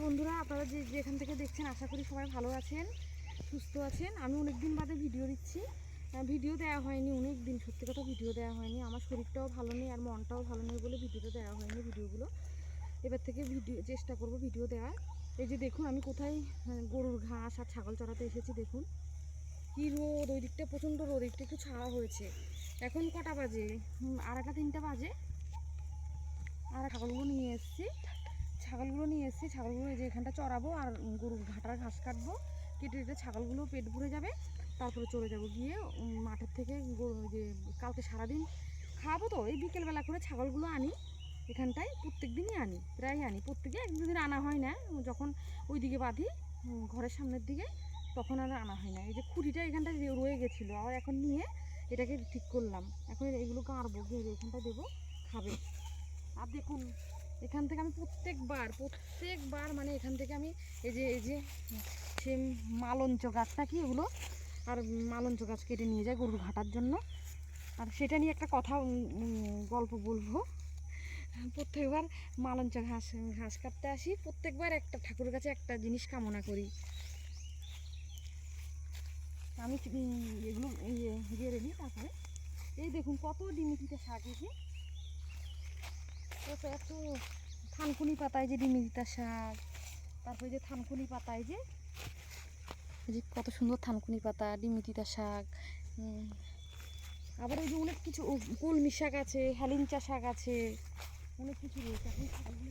যে যেখান থেকে দেখছেন আশা করি সবাই ভালো আছেন সুস্থ আছেন। আমি অনেক দিন বাদে ভিডিও দিচ্ছি। ভিডিও দেওয়া হয়নি অনেক দিন সত্যি কথা ভিডিও দেওয়া হয়নি। আমার শরীরটাও ভালো নেই আর মনটাও ভালো নেই বলে ভিডিওটা দেওয়া হয়নি ভিডিওগুলো। এবার থেকে ভিডিও চেষ্টা করব ভিডিও দেওয়ার। এই যে দেখুন আমি কোথায় গরুর ঘাস আর ছাগল চড়াতে এসেছি দেখুন। কি রোদ ওই দিকটা প্রচণ্ড রোদ একটু একটু ছাওয়া হয়েছে। এখন কটা বাজে? হুম, আড়াইটা তিনটা বাজে। আর ছাগলগুলো নিয়ে এসেছি। ছাগলগুলো নিয়ে এসেছি। ছাগলগুলো যে এখানটা চড়াবো আর গরুর ঘাটার ঘাস কাটবো। কেটে কেটে ছাগলগুলো পেট ভরে যাবে। তারপরে চলে যাব গিয়ে মাঠের থেকে যে কালকে সারাদিন খাওয়াবো তো, এই বিকেলবেলা করে ছাগলগুলো আনি। এখানটায় প্রত্যেক দিনই আনি প্রায় আনি। প্রত্যেকে এক দুদিন আনা হয় না। যখন ওই দিকে বাঁধি ঘরের সামনের দিকে, তখন আর আনা হয় না। এই যে খুঁটিটা এখানটায় যে রয়ে গেছিল। আর এখন নিয়ে এটাকে ঠিক করলাম। এখন এগুলো গাড়বো, গিয়ে এখানটা দেবো, খাবে। আর দেখুন এখান থেকে আমি প্রত্যেকবার প্রত্যেকবার মানে এখান থেকে আমি এই যে এই যে সে মালঞ্চ গাছটা কি এগুলো? আর মালঞ্চ গাছ কেটে নিয়ে যায় গরুর ঘাটার জন্য। আর সেটা নিয়ে একটা কথা গল্প বলব। প্রত্যেকবার মালঞ্চ ঘাস ঘাস কাটতে আসি, প্রত্যেকবার একটা ঠাকুরের কাছে একটা জিনিস কামনা করি। আমি এগুলো ইয়ে গেড়ে নিই তারপরে, এই দেখুন কত ডিমিটিতে শাক এই কত এত থানকুনি পাতায় যে ডিমিরিতা শাক, তারপরে যে থানকুনি পাতায় যে যে কত সুন্দর থানকুনি পাতা ডিমিতিতা শাক আবার ওই যে অনেক কিছু কলমি শাক আছে হ্যালিঞ্চা শাক আছে, অনেক কিছু রয়েছে। আপনি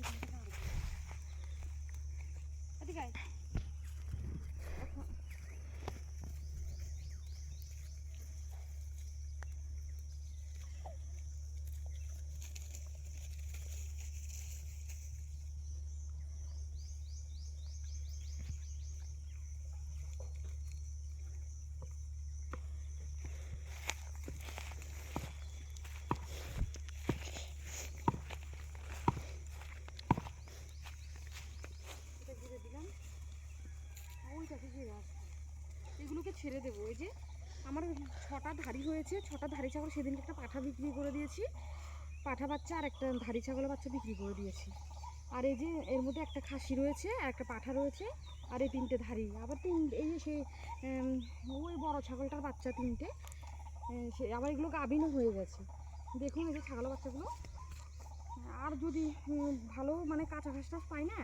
আসব এগুলোকে ছেড়ে দেবো। ওই যে আমার ছটা ধাড়ি হয়েছে, ছটা ধাড়ি ছাগল সেদিনকে একটা পাঠা বিক্রি করে দিয়েছি। পাঠা বাচ্চা আর একটা ধাড়ি ছাগলের বাচ্চা বিক্রি করে দিয়েছি। আর এই যে এর মধ্যে একটা খাসি রয়েছে আর একটা পাঠা রয়েছে, আর এই তিনটে ধাড়ি। আবার তিন এই যে সেই ওই বড় ছাগলটার বাচ্চা তিনটে সে আবার এগুলো গাভিনও হয়ে গেছে। দেখুন এই যে ছাগলের বাচ্চাগুলো। আর যদি ভালো মানে কাঁচা ঘাস টাস পাই না,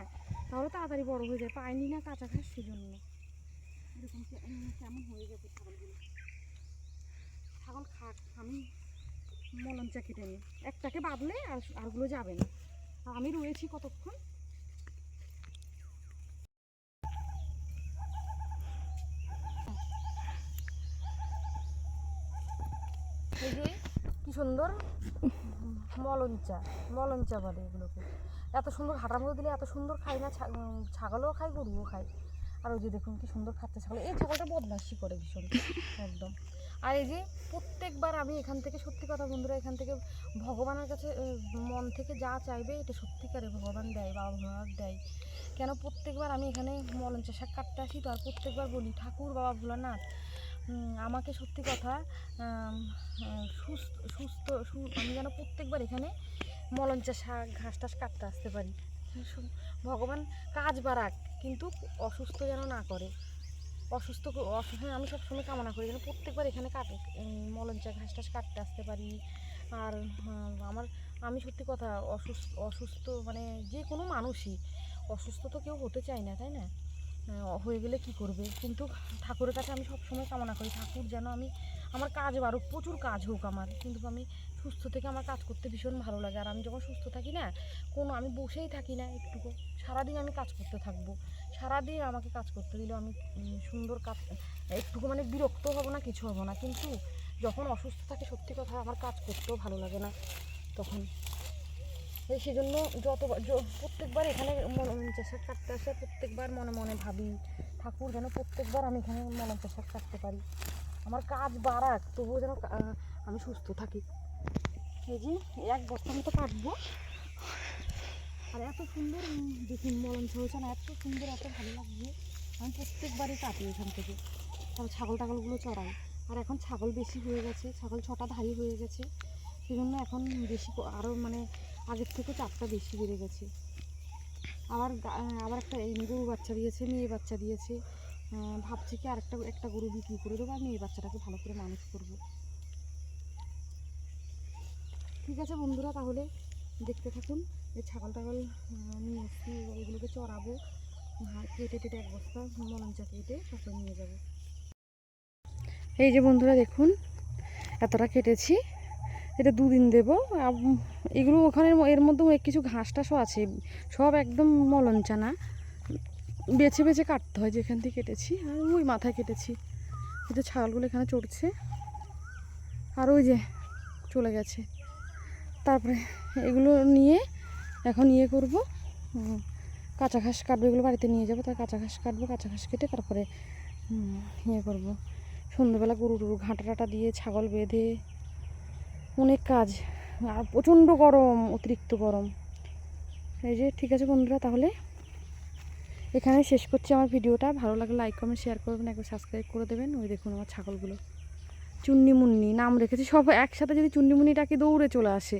তাহলে তাড়াতাড়ি বড় হয়ে যায়। পাইনি না কাঁচা ঘাস, সেজন্য। কেমন হয়ে গেছে ছাগলগুলো। ছাগল খাক, আমি মলঞ্চা কেটে নিই। একটাকে বাঁধলে আর আরগুলো যাবে না। আমি রয়েছি কতক্ষণ? এই যে, কি সুন্দর মলঞ্চা মলঞ্চা বলে এগুলোকে। এত সুন্দর হাঁটার মধ্যে দিলে এত সুন্দর খায় না ছাগলও খায়, গরুও খায়। আর ওই যে দেখুন কি সুন্দর খাচ্ছে ছাগল। এই ছাগলটা বদমাসি করে ভীষণ, একদম। আর এই যে প্রত্যেকবার আমি এখান থেকে, সত্যি কথা বন্ধুরা, এখান থেকে ভগবানের কাছে মন থেকে যা চাইবে, এটা সত্যিকারে ভগবান দেয়, বাবা ভোলানাথ দেয়। কেন প্রত্যেকবার আমি এখানে মলঞ্চা শাক কাটতে আসি তো, আর প্রত্যেকবার বলি, ঠাকুর, বাবা ভোলানাথ আমাকে সত্যি কথা সুস্থ সুস্থ আমি যেন প্রত্যেকবার এখানে মলঞ্চা শাক, ঘাস টাস কাটতে আসতে পারি। ভগবান কাজ বাড়াক, কিন্তু অসুস্থ যেন না করে। অসুস্থ ক- অসু- হ্যাঁ আমি সবসময় কামনা করি যেন প্রত্যেকবার এখানে কাট মলঞ্চা ঘাস টাস কাটতে আসতে পারি। আর আমার আমি সত্যি কথা, অসুস্থ অসুস্থ মানে যে কোনো মানুষই, অসুস্থ তো কেউ হতে চায় না, তাই না? হয়ে গেলে কি করবে? কিন্তু ঠাকুরের কাছে আমি সবসময় কামনা করি, ঠাকুর যেন আমি আমার কাজ বাড়ুক, প্রচুর কাজ হোক আমার। কিন্তু আমি সুস্থ থেকে আমার কাজ করতে ভীষণ ভালো লাগে। আর আমি যখন সুস্থ থাকি না, কোনো আমি বসেই থাকি না একটুকু সারাদিন আমি কাজ করতে থাকব। সারাদিন আমাকে কাজ করতে দিলে, আমি সুন্দর কাজ, একটুকু মানে বিরক্ত হব না, কিছু হব না। কিন্তু যখন অসুস্থ থাকে, সত্যি কথা আমার কাজ করতেও ভালো লাগে না তখন। সেজন্য যতবার প্রত্যেকবার এখানে শাক কাটতে আসে, প্রত্যেকবার মনে মনে ভাবি, ঠাকুর যেন প্রত্যেকবার আমি এখানে মলম শাক কাটতে পারি। আমার কাজ বাড়াক, তবুও যেন আমি সুস্থ থাকি। যে এক বস্তা মতো কাটবো। আর এত সুন্দর দেখুন মলম হয়েছে না, এত সুন্দর, এত ভালো লাগছে। আমি প্রত্যেকবারই কাটি এখান থেকে। তারপর ছাগল টাগলগুলো চড়াই। আর এখন ছাগল বেশি হয়ে গেছে, ছাগল ছটা ধারি হয়ে গেছে। সেজন্য এখন বেশি আরও মানে আগের থেকে চারটা বেশি বেড়ে গেছে। আবার আবার একটা গরু বাচ্চা দিয়েছে মেয়ে বাচ্চা দিয়েছে। ভাবছি কি আরেকটা, একটা গরু বিক্রি করে দেবো আর মেয়ে বাচ্চাটাকে ভালো করে মানুষ করব। ঠিক আছে বন্ধুরা তাহলে দেখতে থাকুন। এই ছাগল টাগল নিয়ে এসছি এগুলোকে চড়াবো। হ্যাঁ, কেটে টেটে এক বস্তা মলঞ্চা কেটে তারপরে নিয়ে যাব। এই যে বন্ধুরা দেখুন এতটা কেটেছি। এটা দুদিন দেবো। এগুলো ওখানে এর মধ্যে কিছু ঘাস টাসও আছে। সব একদম মলঞ্চা না। বেছে বেছে কাটতে হয় যেখান থেকে কেটেছি। আর ওই মাথায় কেটেছি। এই যে ছাগলগুলো এখানে চড়ছে। আর ওই যে চলে গেছে। তারপরে এগুলো নিয়ে এখন ইয়ে করব কাঁচা ঘাস কাটবো, এগুলো বাড়িতে নিয়ে যাব তার কাঁচা ঘাস কাটবো, কাঁচা ঘাস কেটে তারপরে ইয়ে করব। সন্ধ্যেবেলা গরু টরু ঘাঁটা টাটা দিয়ে ছাগল বেঁধে অনেক কাজ, আর প্রচণ্ড গরম, অতিরিক্ত গরম। এই যে, ঠিক আছে বন্ধুরা, তাহলে এখানে শেষ করছি আমার ভিডিওটা। ভালো লাগলে লাইক কমেন্ট শেয়ার করবেন, একবার সাবস্ক্রাইব করে দেবেন। ওই দেখুন আমার ছাগলগুলো। চুন্নি মুন্নি নাম রেখেছি, সব একসাথে যদি চুন্নি মুন্নি ডাকি দৌড়ে চলে আসে।